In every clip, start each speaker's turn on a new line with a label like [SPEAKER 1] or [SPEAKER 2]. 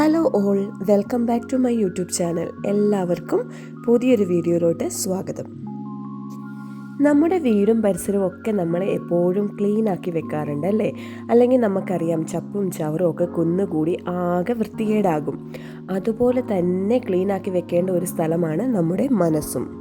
[SPEAKER 1] Hello all welcome back to my YouTube channel. എല്ലാവർക്കും പുതിയൊരു വീഡിയോയിലോട്ട് സ്വാഗതം. നമ്മുടെ വീടും പരിസരവും ഒക്കെ നമ്മൾ എപ്പോഴും ക്ലീൻ ആക്കി വെക്കാറുണ്ട് അല്ലേ? അല്ലെങ്കിൽ നമുക്കറിയാം ചപ്പും ചവറും ഒക്കെ കുന്നുകൂടി ആകെ വൃത്തികേടാകും. അതുപോലെ തന്നെ ക്ലീൻ ആക്കി വെക്കേണ്ട ഒരു സ്ഥലമാണ് നമ്മുടെ മനസ്സും.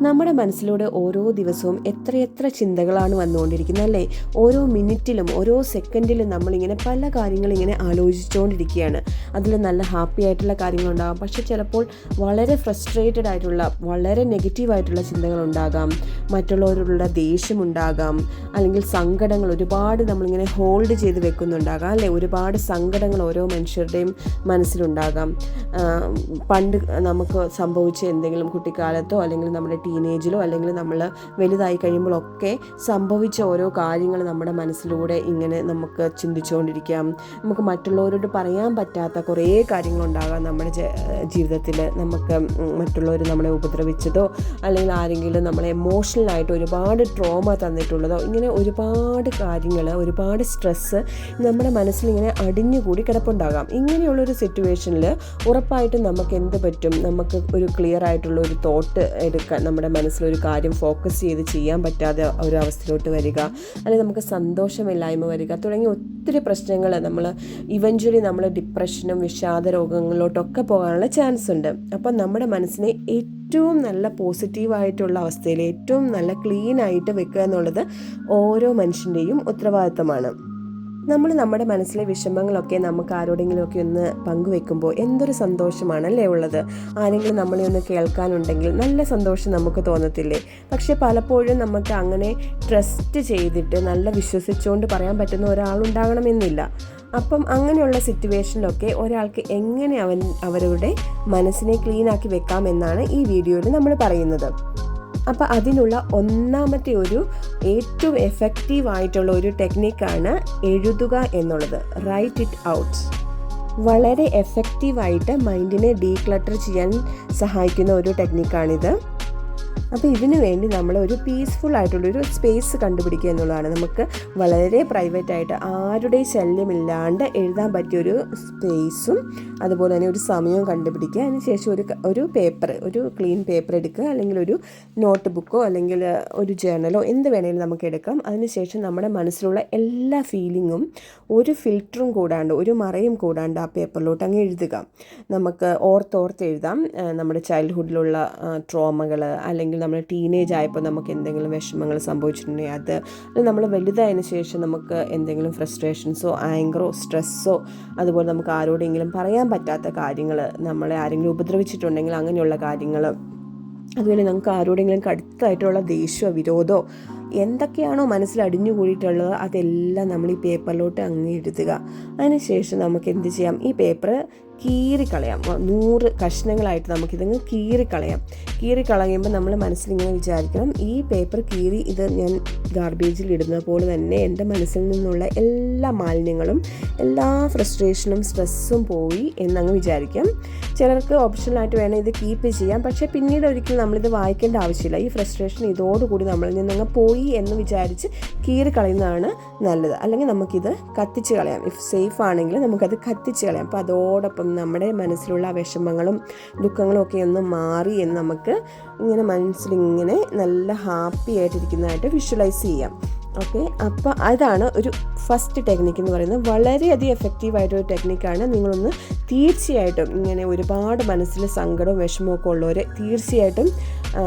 [SPEAKER 1] നമ്മുടെ മനസ്സിലൂടെ ഓരോ ദിവസവും എത്രയെത്ര ചിന്തകളാണ് വന്നുകൊണ്ടിരിക്കുന്നത് അല്ലേ? ഓരോ മിനിറ്റിലും ഓരോ സെക്കൻഡിലും നമ്മളിങ്ങനെ പല കാര്യങ്ങളിങ്ങനെ ആലോചിച്ചുകൊണ്ടിരിക്കുകയാണ്. അതിൽ നല്ല ഹാപ്പി ആയിട്ടുള്ള കാര്യങ്ങളുണ്ടാകാം പക്ഷെ ചിലപ്പോൾ വളരെ ഫ്രസ്ട്രേറ്റഡ് ആയിട്ടുള്ള വളരെ നെഗറ്റീവായിട്ടുള്ള ചിന്തകളുണ്ടാകാം. മറ്റുള്ളവരോടുള്ള ദേഷ്യമുണ്ടാകാം. അല്ലെങ്കിൽ സങ്കടങ്ങൾ ഒരുപാട് നമ്മളിങ്ങനെ ഹോൾഡ് ചെയ്ത് വെക്കുന്നുണ്ടാകാം അല്ലേ? ഒരുപാട് സങ്കടങ്ങൾ ഓരോ മനുഷ്യരുടെയും മനസ്സിലുണ്ടാകാം. പണ്ട് നമുക്ക് സംഭവിച്ച എന്തെങ്കിലും കുട്ടിക്കാലത്തോ അല്ലെങ്കിൽ നമ്മുടെ ടീനേജിലോ അല്ലെങ്കിൽ നമ്മൾ വലുതായി കഴിയുമ്പോഴൊക്കെ സംഭവിച്ച ഓരോ കാര്യങ്ങൾ നമ്മുടെ മനസ്സിലൂടെ ഇങ്ങനെ നമുക്ക് ചിന്തിച്ചുകൊണ്ടിരിക്കാം. നമുക്ക് മറ്റുള്ളവരോട് പറയാൻ പറ്റാത്ത കുറേ കാര്യങ്ങളുണ്ടാകാം നമ്മുടെ ജീവിതത്തിൽ നമുക്ക് മറ്റുള്ളവർ നമ്മളെ ഉപദ്രവിച്ചതോ അല്ലെങ്കിൽ ആരെങ്കിലും നമ്മളെ എമോഷണലായിട്ട് ഒരുപാട് ട്രോമ തന്നിട്ടുള്ളതോ ഇങ്ങനെ ഒരുപാട് കാര്യങ്ങൾ ഒരുപാട് സ്ട്രെസ്സ് നമ്മുടെ മനസ്സിൽ ഇങ്ങനെ അടിഞ്ഞുകൂടി കിടപ്പുണ്ടാകാം. ഇങ്ങനെയുള്ളൊരു സിറ്റുവേഷനിൽ ഉറപ്പായിട്ടും നമുക്ക് എന്ത് പറ്റും? നമുക്ക് ഒരു ക്ലിയർ ആയിട്ടുള്ള ഒരു തോട്ട് എടുക്കാൻ നമ്മുടെ മനസ്സിലൊരു കാര്യം ഫോക്കസ് ചെയ്ത് ചെയ്യാൻ പറ്റാതെ ഒരു അവസ്ഥയിലോട്ട് വരിക അല്ലെങ്കിൽ നമുക്ക് സന്തോഷമില്ലായ്മ വരിക തുടങ്ങിയ ഒത്തിരി പ്രശ്നങ്ങൾ നമ്മൾ ഇവഞ്ച്വലി നമ്മൾ ഡിപ്രഷനും വിഷാദ രോഗങ്ങളിലോട്ടൊക്കെ പോകാനുള്ള ചാൻസ് ഉണ്ട്. അപ്പം നമ്മുടെ മനസ്സിനെ ഏറ്റവും നല്ല പോസിറ്റീവായിട്ടുള്ള അവസ്ഥയിൽ ഏറ്റവും നല്ല ക്ലീൻ ആയിട്ട് വെക്കുക എന്നുള്ളത് ഓരോ മനുഷ്യന്റെയും ഉത്തരവാദിത്തമാണ്. നമ്മൾ നമ്മുടെ മനസ്സിലെ വിഷമങ്ങളൊക്കെ നമുക്ക് ആരോടെങ്കിലുമൊക്കെ ഒന്ന് പങ്കുവെക്കുമ്പോൾ എന്തൊരു സന്തോഷമാണല്ലേ ഉള്ളത്? ആരെങ്കിലും നമ്മളെ ഒന്ന് കേൾക്കാനുണ്ടെങ്കിൽ നല്ല സന്തോഷം നമുക്ക് തോന്നത്തില്ലേ? പക്ഷെ പലപ്പോഴും നമുക്ക് അങ്ങനെ ട്രസ്റ്റ് ചെയ്തിട്ട് നല്ല വിശ്വസിച്ചുകൊണ്ട് പറയാൻ പറ്റുന്ന ഒരാളുണ്ടാകണമെന്നില്ല. അപ്പം അങ്ങനെയുള്ള സിറ്റുവേഷനിലൊക്കെ ഒരാൾക്ക് എങ്ങനെ അവൻ അവരുടെ മനസ്സിനെ ക്ലീനാക്കി വെക്കാം എന്നാണ് ഈ വീഡിയോയിൽ നമ്മൾ പറയുന്നത്. അപ്പോൾ അതിനുള്ള ഒന്നാമത്തെ ഒരു ഏറ്റവും എഫക്റ്റീവ് ആയിട്ടുള്ള ഒരു ടെക്നിക്കാണ് എഴുതുക എന്നുള്ളത്. റൈറ്റ് ഇറ്റ് ഔട്ട് വളരെ എഫക്റ്റീവായിട്ട് മൈൻഡിനെ ഡീക്ലട്ടർ ചെയ്യാൻ സഹായിക്കുന്ന ഒരു ടെക്നിക്കാണിത് അപ്പോൾ ഇതിനു വേണ്ടി നമ്മൾ ഒരു പീസ്ഫുൾ ആയിട്ടുള്ളൊരു സ്പേസ് കണ്ടുപിടിക്കുക എന്നുള്ളതാണ്. നമുക്ക് വളരെ പ്രൈവറ്റ് ആയിട്ട് ആരുടെയും ശല്യമില്ലാണ്ട് എഴുതാൻ പറ്റിയൊരു സ്പേസും അതുപോലെ തന്നെ ഒരു സമയവും കണ്ടുപിടിക്കുക. അതിനുശേഷം ഒരു ഒരു പേപ്പർ ഒരു ക്ലീൻ പേപ്പർ എടുക്കുക. അല്ലെങ്കിൽ ഒരു നോട്ട് ബുക്കോ അല്ലെങ്കിൽ ഒരു ജേർണലോ എന്ത് വേണമെങ്കിലും നമുക്ക് എടുക്കാം. അതിനുശേഷം നമ്മുടെ മനസ്സിലുള്ള എല്ലാ ഫീലിങ്ങും ഒരു ഫിൽറ്ററും കൂടാണ്ട് ഒരു മറയും കൂടാണ്ട് ആ പേപ്പറിലോട്ട് അങ്ങ് എഴുതുക. നമുക്ക് ഓർത്തോർത്ത് എഴുതാം. നമ്മുടെ ചൈൽഡ്ഹുഡിലുള്ള ട്രോമകൾ അല്ലെങ്കിൽ നമ്മൾ ടീനേജ് ആയപ്പോൾ നമുക്ക് എന്തെങ്കിലും വിഷമങ്ങൾ സംഭവിച്ചിട്ടുണ്ടെങ്കിൽ അത് നമ്മൾ വലുതായതിനു ശേഷം നമുക്ക് എന്തെങ്കിലും ഫ്രസ്ട്രേഷൻസോ ആങ്കറോ സ്ട്രെസ്സോ അതുപോലെ നമുക്ക് ആരോടെങ്കിലും പറയാൻ പറ്റാത്ത കാര്യങ്ങൾ നമ്മളെ ആരെങ്കിലും ഉപദ്രവിച്ചിട്ടുണ്ടെങ്കിൽ അങ്ങനെയുള്ള കാര്യങ്ങൾ അതുപോലെ നമുക്ക് ആരോടെങ്കിലും കടുത്തായിട്ടുള്ള ദേഷ്യമോ വിരോധമോ എന്തൊക്കെയാണോ മനസ്സിൽ അടിഞ്ഞു കൂടിയിട്ടുള്ളത് അതെല്ലാം നമ്മൾ ഈ പേപ്പറിലോട്ട് അങ്ങ് എഴുതുക അതിനുശേഷം നമുക്ക് എന്ത് ചെയ്യാം? ഈ പേപ്പർ കീറിക്കളയാം. നൂറ് കഷ്ണങ്ങളായിട്ട് നമുക്കിതങ്ങ് കീറിക്കളയാം. കീറിക്കളയുമ്പോൾ നമ്മൾ മനസ്സിലിങ്ങനെ വിചാരിക്കണം ഈ പേപ്പർ കീറി ഇത് ഞാൻ ഗാർബേജിൽ ഇടുന്ന പോലെ തന്നെ എന്റെ മനസ്സിൽ നിന്നുള്ള എല്ലാ മാലിന്യങ്ങളും എല്ലാ ഫ്രസ്ട്രേഷനും സ്ട്രെസ്സും പോയി എന്നങ്ങ് വിചാരിക്കാം. ചിലർക്ക് ഓപ്ഷനായിട്ട് വേണം ഇത് കീപ്പ് ചെയ്യാം പക്ഷേ പിന്നീട് ഒരിക്കലും നമ്മളിത് വായിക്കേണ്ട ആവശ്യമില്ല. ഈ ഫ്രസ്ട്രേഷൻ ഇതോടുകൂടി നമ്മളിൽ നിന്നങ്ങ് പോയി എന്ന് വിചാരിച്ച് കീറി കളയുന്നതാണ് നല്ലത്. അല്ലെങ്കിൽ നമുക്കിത് കത്തിച്ച് കളയാം. ഇഫ് സേഫ് ആണെങ്കിൽ നമുക്കത് കത്തിച്ച് കളയാം. അപ്പോൾ അതോടൊപ്പം നമ്മുടെ മനസ്സിലുള്ള വിഷമങ്ങളും ദുഃഖങ്ങളും ഒക്കെ ഒന്ന് മാറി എന്ന് നമുക്ക് ഇങ്ങനെ മനസ്സിലിങ്ങനെ നല്ല ഹാപ്പി ആയിട്ടിരിക്കുന്നതായിട്ട് വിഷ്വലൈസ് ചെയ്യാം. ഓക്കെ അപ്പോൾ അതാണ് ഒരു ഫസ്റ്റ് ടെക്നിക്ക് എന്ന് പറയുന്നത്. വളരെയധികം എഫക്റ്റീവായിട്ടൊരു ടെക്നിക്കാണ് നിങ്ങളൊന്ന് തീർച്ചയായിട്ടും ഇങ്ങനെ ഒരുപാട് മനസ്സിൽ സങ്കടവും വിഷമമൊക്കെ ഉള്ളവർ തീർച്ചയായിട്ടും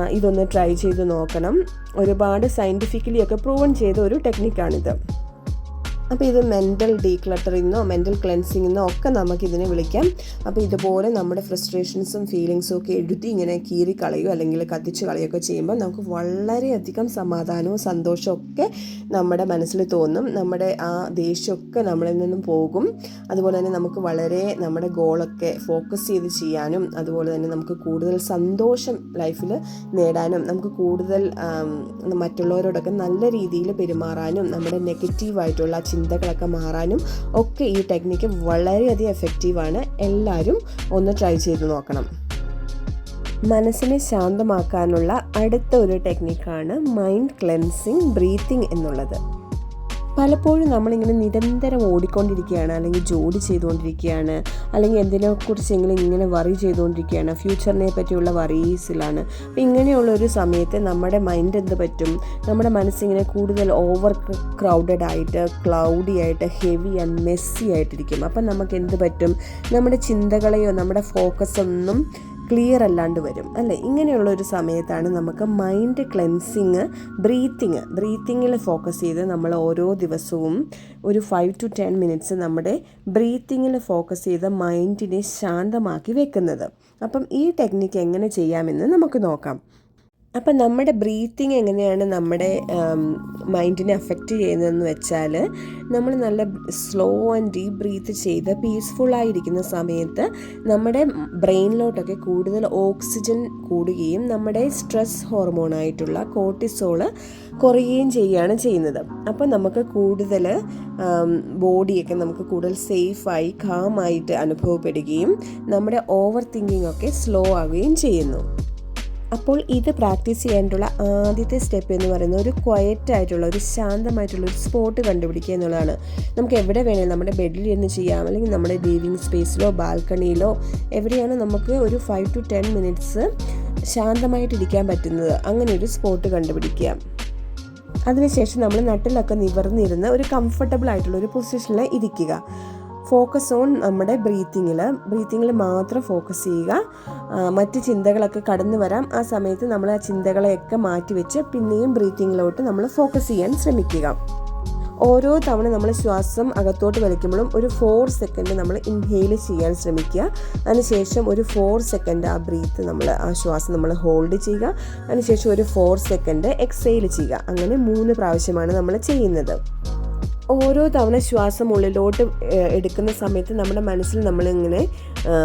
[SPEAKER 1] ഇതൊന്ന് ട്രൈ ചെയ്ത് നോക്കണം. ഒരുപാട് സയന്റിഫിക്കലി ഒക്കെ പ്രൂവൺ ചെയ്ത ഒരു ടെക്നിക്കാണിത് അപ്പോൾ ഇത് മെന്റൽ ഡീക്ലട്ടറിന്നോ മെന്റൽ ക്ലെൻസിങ്ങിന്നോ ഒക്കെ നമുക്കിതിനെ വിളിക്കാം. അപ്പോൾ ഇതുപോലെ നമ്മുടെ ഫ്രസ്ട്രേഷൻസും ഫീലിങ്സും ഒക്കെ എഴുതി ഇങ്ങനെ കീറി കളയുക അല്ലെങ്കിൽ കത്തിച്ച് കളയുകയൊക്കെ ചെയ്യുമ്പോൾ നമുക്ക് വളരെയധികം സമാധാനവും സന്തോഷവും ഒക്കെ നമ്മുടെ മനസ്സിൽ തോന്നും. നമ്മുടെ ആ ദേഷ്യമൊക്കെ നമ്മളിൽ നിന്നും പോകും. അതുപോലെ തന്നെ നമുക്ക് വളരെ നമ്മുടെ ഗോളൊക്കെ ഫോക്കസ് ചെയ്ത് ചെയ്യാനും അതുപോലെ തന്നെ നമുക്ക് കൂടുതൽ സന്തോഷം ലൈഫിൽ നേടാനും നമുക്ക് കൂടുതൽ മറ്റുള്ളവരോടൊക്കെ നല്ല രീതിയിൽ പെരുമാറാനും നമ്മുടെ നെഗറ്റീവായിട്ടുള്ള ചിന്തകളൊക്കെ മാറാനും ഒക്കെ ഈ ടെക്നിക്ക് വളരെയധികം എഫക്റ്റീവാണ് എല്ലാവരും ഒന്ന് ട്രൈ ചെയ്ത് നോക്കണം. മനസ്സിനെ ശാന്തമാക്കാനുള്ള അടുത്ത ഒരു ടെക്നിക്കാണ് മൈൻഡ് ക്ലെൻസിങ് ബ്രീത്തിങ് എന്നുള്ളത്. പലപ്പോഴും നമ്മളിങ്ങനെ നിരന്തരം ഓടിക്കൊണ്ടിരിക്കുകയാണ് അല്ലെങ്കിൽ ജോലി ചെയ്തുകൊണ്ടിരിക്കുകയാണ് അല്ലെങ്കിൽ എന്തിനെക്കുറിച്ചെങ്കിലും ഇങ്ങനെ വറി ചെയ്തുകൊണ്ടിരിക്കുകയാണ്. ഫ്യൂച്ചറിനെ പറ്റിയുള്ള വറീസിലാണ് അപ്പം ഇങ്ങനെയുള്ള ഒരു സമയത്ത് നമ്മുടെ മൈൻഡ് എന്ത് പറ്റും? നമ്മുടെ മനസ്സിങ്ങനെ കൂടുതൽ ഓവർ ക്രൗഡഡ് ആയിട്ട് ക്ലൗഡി ആയിട്ട് ഹെവി ആൻഡ് മെസ്സി ആയിട്ടിരിക്കും. അപ്പം നമുക്ക് എന്ത് പറ്റും? നമ്മുടെ ചിന്തകളെയോ നമ്മുടെ ഫോക്കസ് ഒന്നും ക്ലിയർ അല്ലാണ്ട് വരും അല്ലേ? ഇങ്ങനെയുള്ള ഒരു സമയത്താണ് നമുക്ക് മൈൻഡ് ക്ലെൻസിങ് ബ്രീത്തിങ് ബ്രീത്തിങ്ങിൽ ഫോക്കസ് ചെയ്ത് നമ്മൾ ഓരോ ദിവസവും ഒരു ഫൈവ് ടു ടെൻ മിനിറ്റ്സ് നമ്മുടെ ബ്രീത്തിങ്ങിൽ ഫോക്കസ് ചെയ്ത് മൈൻഡിനെ ശാന്തമാക്കി വെക്കുന്നത്. അപ്പം ഈ ടെക്നിക്ക് എങ്ങനെ ചെയ്യാമെന്ന് നമുക്ക് നോക്കാം. അപ്പം നമ്മുടെ ബ്രീത്തിങ് എങ്ങനെയാണ് നമ്മുടെ മൈൻഡിനെ അഫക്റ്റ് ചെയ്യുന്നതെന്ന് വെച്ചാൽ നമ്മൾ നല്ല സ്ലോ ആൻഡ് ഡീപ്പ് ബ്രീത്ത് ചെയ്ത് പീസ്ഫുള്ളായിരിക്കുന്ന സമയത്ത് നമ്മുടെ ബ്രെയിനിലോട്ടൊക്കെ കൂടുതൽ ഓക്സിജൻ കൂടുകയും നമ്മുടെ സ്ട്രെസ് ഹോർമോണായിട്ടുള്ള കോർട്ടിസോൾ കുറയുകയും ചെയ്യുകയാണ് ചെയ്യുന്നത്. അപ്പോൾ നമുക്ക് കൂടുതൽ ബോഡിയൊക്കെ നമുക്ക് കൂടുതൽ സേഫായി കാമായിട്ട് അനുഭവപ്പെടുകയും നമ്മുടെ ഓവർ തിങ്കിങ് ഒക്കെ സ്ലോ ആവുകയും ചെയ്യുന്നു. അപ്പോൾ ഇത് പ്രാക്ടീസ് ചെയ്യാനുള്ള ആദ്യത്തെ സ്റ്റെപ്പ് എന്ന് പറയുന്നത് ഒരു ക്വയറ്റ് ആയിട്ടുള്ള ഒരു ശാന്തമായിട്ടുള്ള ഒരു സ്പോട്ട് കണ്ടുപിടിക്കുക എന്നുള്ളതാണ്. നമുക്ക് എവിടെ വേണേലും നമ്മുടെ ബെഡിൽ ഇരുന്ന് ചെയ്യാം. അല്ലെങ്കിൽ നമ്മുടെ ലിവിങ് സ്പേസിലോ ബാൽക്കണിയിലോ എവിടെയാണ് നമുക്ക് ഒരു ഫൈവ് ടു ടെൻ മിനിറ്റ്സ് ശാന്തമായിട്ടിരിക്കാൻ പറ്റുന്നത്. അങ്ങനെ ഒരു സ്പോട്ട് കണ്ടുപിടിക്കുക. അതിനുശേഷം നമ്മൾ നട്ടിലൊക്കെ നിവർന്നിരുന്ന് ഒരു കംഫർട്ടബിൾ ആയിട്ടുള്ള ഒരു പൊസിഷനിൽ ഇരിക്കുക. ഫോക്കസ് ഓൺ നമ്മുടെ ബ്രീത്തിങ്ങിൽ ബ്രീത്തിങ്ങിൽ മാത്രം ഫോക്കസ് ചെയ്യുക. മറ്റ് ചിന്തകളൊക്കെ കടന്നു വരാം. ആ സമയത്ത് നമ്മൾ ആ ചിന്തകളെയൊക്കെ മാറ്റിവെച്ച് പിന്നെയും ബ്രീത്തിങ്ങിലോട്ട് നമ്മൾ ഫോക്കസ് ചെയ്യാൻ ശ്രമിക്കുക. ഓരോ തവണ നമ്മൾ ശ്വാസം അകത്തോട്ട് വലിക്കുമ്പോഴും ഒരു ഫോർ സെക്കൻഡ് നമ്മൾ ഇൻഹെയിൽ ചെയ്യാൻ ശ്രമിക്കുക. അതിനുശേഷം ഒരു ഫോർ സെക്കൻഡ് ആ ബ്രീത്ത് നമ്മൾ ആ ശ്വാസം നമ്മൾ ഹോൾഡ് ചെയ്യുക. അതിനുശേഷം ഒരു ഫോർ സെക്കൻഡ് എക്സെയിൽ ചെയ്യുക. അങ്ങനെ മൂന്ന് പ്രാവശ്യമാണ് നമ്മൾ ചെയ്യുന്നത്. ഓരോ തവണ ശ്വാസം ഉള്ളിലോട്ട് എടുക്കുന്ന സമയത്ത് നമ്മുടെ മനസ്സിൽ നമ്മളിങ്ങനെ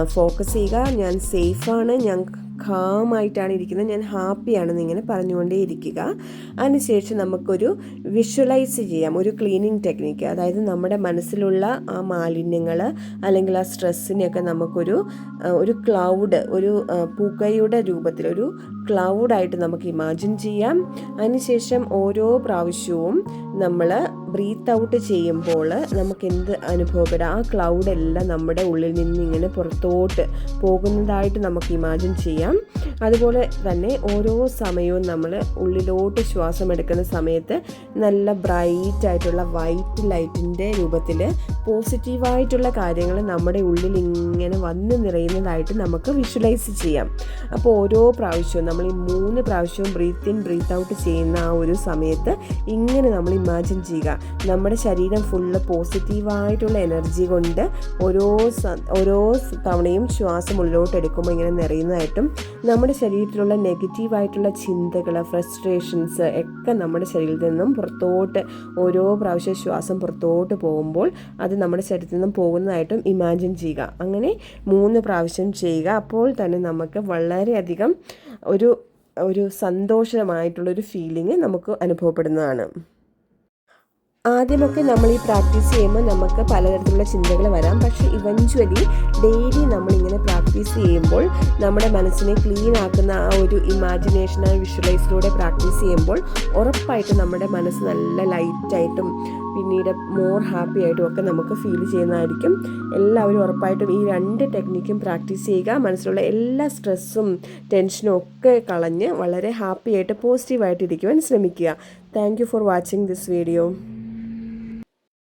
[SPEAKER 1] ഫോക്കസ് ചെയ്യുക. ഞാൻ സേഫാണ് ഞാൻ കാമായിട്ടാണ് ഇരിക്കുന്നത് ഞാൻ ഹാപ്പിയാണെന്ന് ഇങ്ങനെ പറഞ്ഞുകൊണ്ടേ ഇരിക്കുക അതിനുശേഷം നമുക്കൊരു വിഷ്വലൈസ് ചെയ്യാം ഒരു ക്ലീനിങ് ടെക്നിക്ക് അതായത് നമ്മുടെ മനസ്സിലുള്ള ആ മാലിന്യങ്ങൾ അല്ലെങ്കിൽ ആ സ്ട്രെസ്സിനെയൊക്കെ നമുക്കൊരു ഒരു ക്ലൗഡ് ഒരു പുകയുടെ രൂപത്തിൽ ഒരു ക്ലൗഡായിട്ട് നമുക്ക് ഇമാജിൻ ചെയ്യാം. അതിനുശേഷം ഓരോ പ്രാവശ്യവും നമ്മൾ ബ്രീത്ത് ഔട്ട് ചെയ്യുമ്പോൾ നമുക്ക് എന്ത് അനുഭവപ്പെടാം? ആ ക്ലൗഡ് എല്ലാം നമ്മുടെ ഉള്ളിൽ നിന്ന് ഇങ്ങനെ പുറത്തോട്ട് പോകുന്നതായിട്ട് നമുക്ക് ഇമാജിൻ ചെയ്യാം. അതുപോലെ തന്നെ ഓരോ സമയവും നമ്മൾ ഉള്ളിലോട്ട് ശ്വാസം എടുക്കുന്ന സമയത്ത് നല്ല ബ്രൈറ്റ് ആയിട്ടുള്ള വൈറ്റ് ലൈറ്റിന്റെ രൂപത്തിൽ പോസിറ്റീവായിട്ടുള്ള കാര്യങ്ങൾ നമ്മുടെ ഉള്ളിൽ ഇങ്ങനെ വന്ന് നിറയുന്നതായിട്ട് നമുക്ക് വിഷ്വലൈസ് ചെയ്യാം. അപ്പോൾ ഓരോ പ്രാവശ്യവും നമ്മൾ ഈ മൂന്ന് പ്രാവശ്യവും ബ്രീത്ത് ഇൻ ബ്രീത്ത് ഔട്ട് ചെയ്യുന്ന ആ ഒരു സമയത്ത് ഇങ്ങനെ നമ്മൾ ഇമാജിൻ ചെയ്യുക. നമ്മുടെ ശരീരം ഫുള്ള് പോസിറ്റീവായിട്ടുള്ള എനർജി കൊണ്ട് ഓരോ ഓരോ തവണയും ശ്വാസം ഉള്ളിലോട്ട് എടുക്കുമ്പോൾ ഇങ്ങനെ നിറയുന്നതായിട്ടും നമ്മുടെ ശരീരത്തിലുള്ള നെഗറ്റീവായിട്ടുള്ള ചിന്തകൾ ഫ്രസ്ട്രേഷൻസ് ഒക്കെ നമ്മുടെ ശരീരത്തിൽ നിന്നും പുറത്തോട്ട് ഓരോ പ്രാവശ്യം ശ്വാസം പുറത്തോട്ട് പോകുമ്പോൾ അത് നമ്മുടെ ശരീരത്തിൽ നിന്നും പോകുന്നതായിട്ടും ഇമാജിൻ ചെയ്യുക. അങ്ങനെ മൂന്ന് പ്രാവശ്യം ചെയ്യുക. അപ്പോൾ തന്നെ നമുക്ക് വളരെയധികം ഒരു ഒരു സന്തോഷമായിട്ടുള്ളൊരു ഫീലിംഗ് നമുക്ക് അനുഭവപ്പെടുന്നതാണ്. ആദ്യമൊക്കെ നമ്മൾ ഈ പ്രാക്ടീസ് ചെയ്യുമ്പോൾ നമുക്ക് പലതരത്തിലുള്ള ചിന്തകൾ വരാം. പക്ഷേ ഇവഞ്ച്വലി ഡെയിലി നമ്മളിങ്ങനെ പ്രാക്ടീസ് ചെയ്യുമ്പോൾ നമ്മുടെ മനസ്സിനെ ക്ലീൻ ആക്കുന്ന ആ ഒരു ഇമാജിനേഷൻ ആ വിഷ്വലൈസിലൂടെ പ്രാക്ടീസ് ചെയ്യുമ്പോൾ ഉറപ്പായിട്ടും നമ്മുടെ മനസ്സ് നല്ല ലൈറ്റായിട്ടും പിന്നീട് മോർ ഹാപ്പി ആയിട്ടും ഒക്കെ നമുക്ക് ഫീൽ ചെയ്യുന്നതായിരിക്കും. എല്ലാവരും ഉറപ്പായിട്ടും ഈ രണ്ട് ടെക്നിക്കും പ്രാക്ടീസ് ചെയ്യുക. മനസ്സിലുള്ള എല്ലാ സ്ട്രെസ്സും ടെൻഷനും ഒക്കെ കളഞ്ഞ് വളരെ ഹാപ്പി ആയിട്ട് പോസിറ്റീവായിട്ട് ഇരിക്കുവാൻ ശ്രമിക്കുക. Thank for watching this video